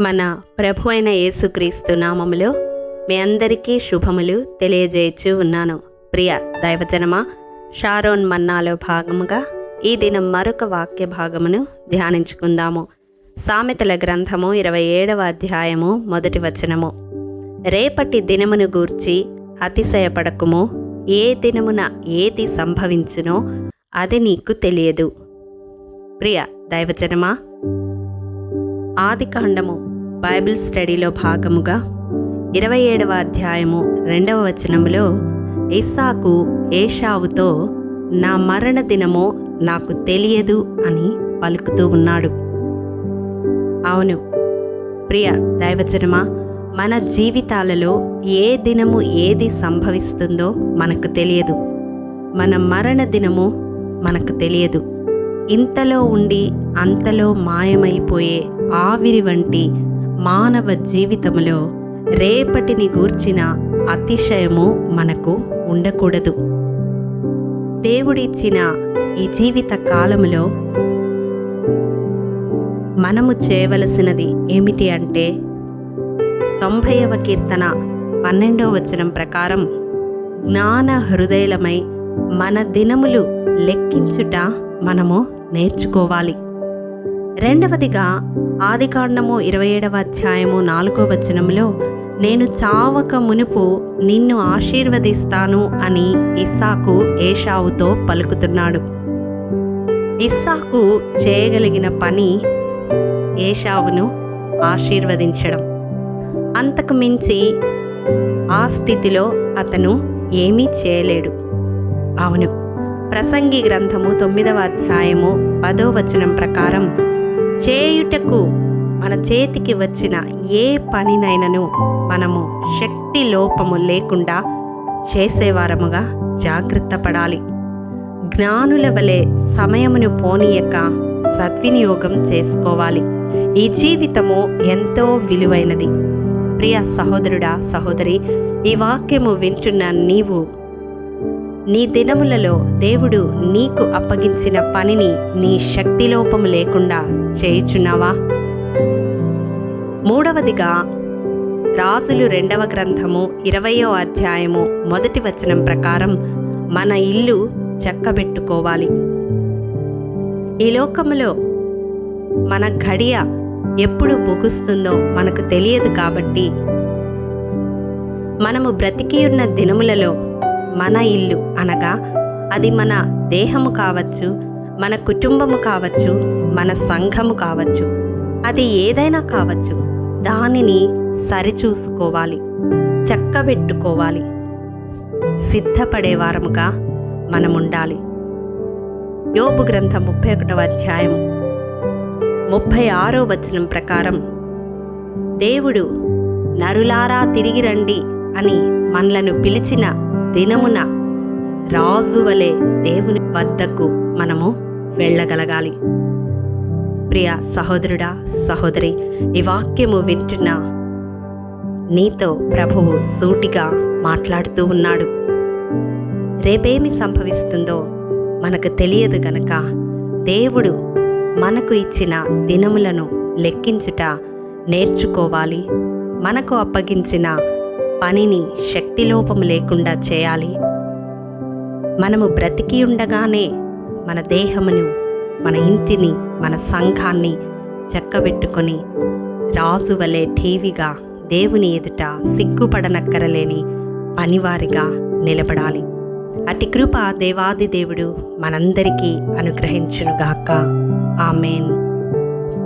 మన ప్రభు అయిన యేసుక్రీస్తు నామములో మీ అందరికీ శుభములు తెలియజేయచ్చు ఉన్నాను. ప్రియ దైవజనమా షారోన్ మన్నాలో భాగముగా ఈ దినం మరొక వాక్య భాగమును ధ్యానించుకుందాము. సామెతల గ్రంథము ఇరవై ఏడవ అధ్యాయము మొదటి వచనము. రేపటి దినమును గూర్చి అతిశయపడకుము ఏ దినమున ఏది సంభవించునో అది నీకు తెలియదు. ప్రియ దైవజనమా ఆదికాండము బైబిల్ స్టడీలో భాగముగా ఇరవై ఏడవ అధ్యాయము రెండవ వచనములో ఇస్సాకు ఏషావుతో నా మరణ దినము నాకు తెలియదు అని పలుకుతూ ఉన్నాడు. అవును ప్రియ దైవజనమా మన జీవితాలలో ఏ దినము ఏది సంభవిస్తుందో మనకు తెలియదు. మన మరణ దినము మనకు తెలియదు. ఇంతలో ఉండి అంతలో మాయమైపోయే ఆవిరి వంటి మానవ జీవితములో రేపటిని గూర్చిన అతిశయము మనకు ఉండకూడదు. దేవుడిచ్చిన ఈ జీవిత కాలములో మనము చేయవలసినది ఏమిటి అంటే తొంభైవ కీర్తన పన్నెండవ వచనం ప్రకారం జ్ఞాన హృదయలమై మన దినములు లెక్కించుట మనము నేర్చుకోవాలి. రెండవదిగా ఆదికాండము ఇరవై ఏడవ అధ్యాయము నాలుగో వచనంలో నేను చావక మునుపు నిన్ను ఆశీర్వదిస్తాను అని ఇస్సాకు ఏషావుతో పలుకుతున్నాడు. ఇస్సాకు చేయగలిగిన పని ఏషావును ఆశీర్వదించడం. అంతకు మించి ఆ స్థితిలో అతను ఏమీ చేయలేడు. అవును ప్రసంగి గ్రంథము తొమ్మిదవ అధ్యాయము పదో వచనం ప్రకారం చేయుటకు మన చేతికి వచ్చిన ఏ పనినైనను మనము శక్తి లోపము లేకుండా చేసేవారముగా జాగ్రత్త పడాలి. జ్ఞానుల వలె సమయమును పోనీయక సద్వినియోగం చేసుకోవాలి. ఈ జీవితము ఎంతో విలువైనది. ప్రియ సహోదరుడా సహోదరి ఈ వాక్యము వింటున్న నీవు నీ దినములలో దేవుడు నీకు అప్పగించిన పనిని నీ శక్తిలోపము లేకుండా చేయుచున్నావా? మూడవదిగా రాజులు రెండవ గ్రంథము ఇరవయో అధ్యాయము మొదటి వచనం ప్రకారం మన ఇల్లు చక్కబెట్టుకోవాలి. ఈ లోకములో మన ఘడియ ఎప్పుడు ముగుస్తుందో మనకు తెలియదు కాబట్టి మనము బ్రతికి ఉన్న దినములలో మన ఇల్లు అనగా అది మన దేహము కావచ్చు మన కుటుంబము కావచ్చు మన సంఘము కావచ్చు. అది ఏదైనా కావచ్చు దానిని సరిచూసుకోవాలి చక్కబెట్టుకోవాలి. సిద్ధపడేవారముగా మనం ఉండాలి యోబు గ్రంథం ముప్పై ఒకటవ అధ్యాయం ముప్పై ఆరో వచనం ప్రకారం దేవుడు నరులారా తిరిగి రండి అని మనలను పిలిచిన దినమున రాజువలే దేవుని వద్దకు మనము వెళ్ళగలగాలి. ప్రియ సహోదరుడా సహోదరి ఈ వాక్యము వింటున్న నీతో ప్రభువు సూటిగా మాట్లాడుతూ ఉన్నాడు. రేపేమి సంభవిస్తుందో మనకు తెలియదు గనక దేవుడు మనకు ఇచ్చిన దినములను లెక్కించుట నేర్చుకోవాలి. మనకు అప్పగించిన పనిని శక్తిలోపం లేకుండా చేయాలి. మనము బ్రతికి ఉండగానే మన దేహమును మన ఇంటిని మన సంఘాన్ని చక్కబెట్టుకొని రాజు వలె ఠీవిగా దేవుని ఎదుట సిగ్గుపడనక్కరలేని పనివారిగా నిలబడాలి. అటి కృప దేవాది దేవుడు మనందరికీ అనుగ్రహించునుగాక ఆమెన్.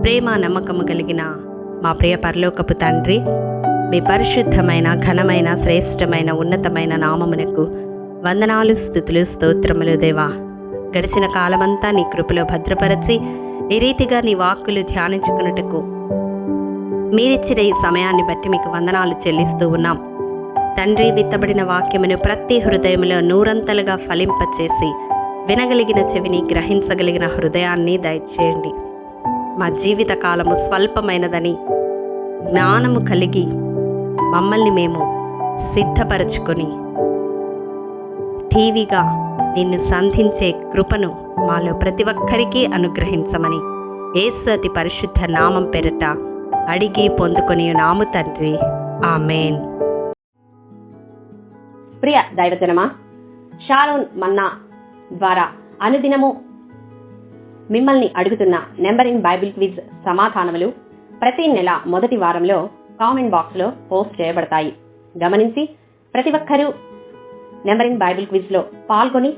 ప్రేమ నమ్మకము కలిగిన మా ప్రియ పరలోకపు తండ్రి మీ పరిశుద్ధమైన ఘనమైన శ్రేష్టమైన ఉన్నతమైన నామమునకు వందనాలు స్థుతులు స్తోత్రములు దేవా. గడిచిన కాలమంతా నీ కృపలో భద్రపరచి ఈ రీతిగా నీ వాక్కులు ధ్యానించుకున్నట్టుకు మీరిచ్చిన ఈ సమయాన్ని బట్టి మీకు వందనాలు చెల్లిస్తూ ఉన్నాం. తండ్రి విత్తబడిన వాక్యమును ప్రతి హృదయంలో నూరంతలుగా ఫలింపచేసి వినగలిగిన చెవిని గ్రహించగలిగిన హృదయాన్ని దయచేయండి. మా జీవితకాలము స్వల్పమైనదని జ్ఞానము కలిగి మమ్మల్ని మేము సిద్ధపరచుకొని టీవీగా నిన్ను సంధించే కృపను మాలో ప్రతి ఒక్కరికి అనుగ్రహించమని యేసు అతి పరిశుద్ధ నామం పెరట అడిగి పొందుకొని నాము తండ్రి. ఆమెన్. ప్రియ దైవజనమా షారోన్ మన్నా ద్వారా అనుదినము మిమ్మల్ని అడుగుతున్న నెంబరింగ్ బైబిల్ క్విజ్ సమాధానములు ప్రతి నెల మొదటి వారంలో కామెంట్ బాక్స్లో పోస్ట్ చేయబడతాయి. గమనించి ప్రతి ఒక్కరూ నెంబర్ ఇన్ బైబిల్ క్విజ్లో పాల్గొని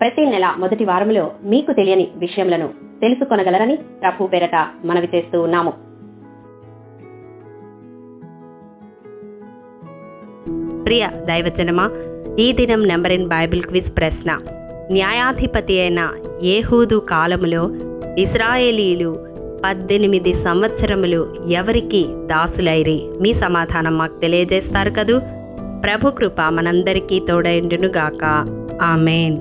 ప్రతి నెల మొదటి వారంలో మీకు తెలియని విషయములను తెలుసుకొనగలరని ప్రభు పేరట మనవి చేస్తూ ఉన్నాము. ప్రియ దైవజనమా ఈ దినం నెంబర్ ఇన్ బైబిల్ క్విజ్ ప్రశ్న. న్యాయాధిపతి అయిన ఏహూదు కాలములో ఇస్రాయేలీలు పద్దెనిమిది సంవత్సరములు ఎవరికి దాసులైరి? మీ సమాధానం మాకు తెలియజేస్తారు కదూ. ప్రభు కృప మనందరికీ తోడైండునుగాక. ఆమెన్.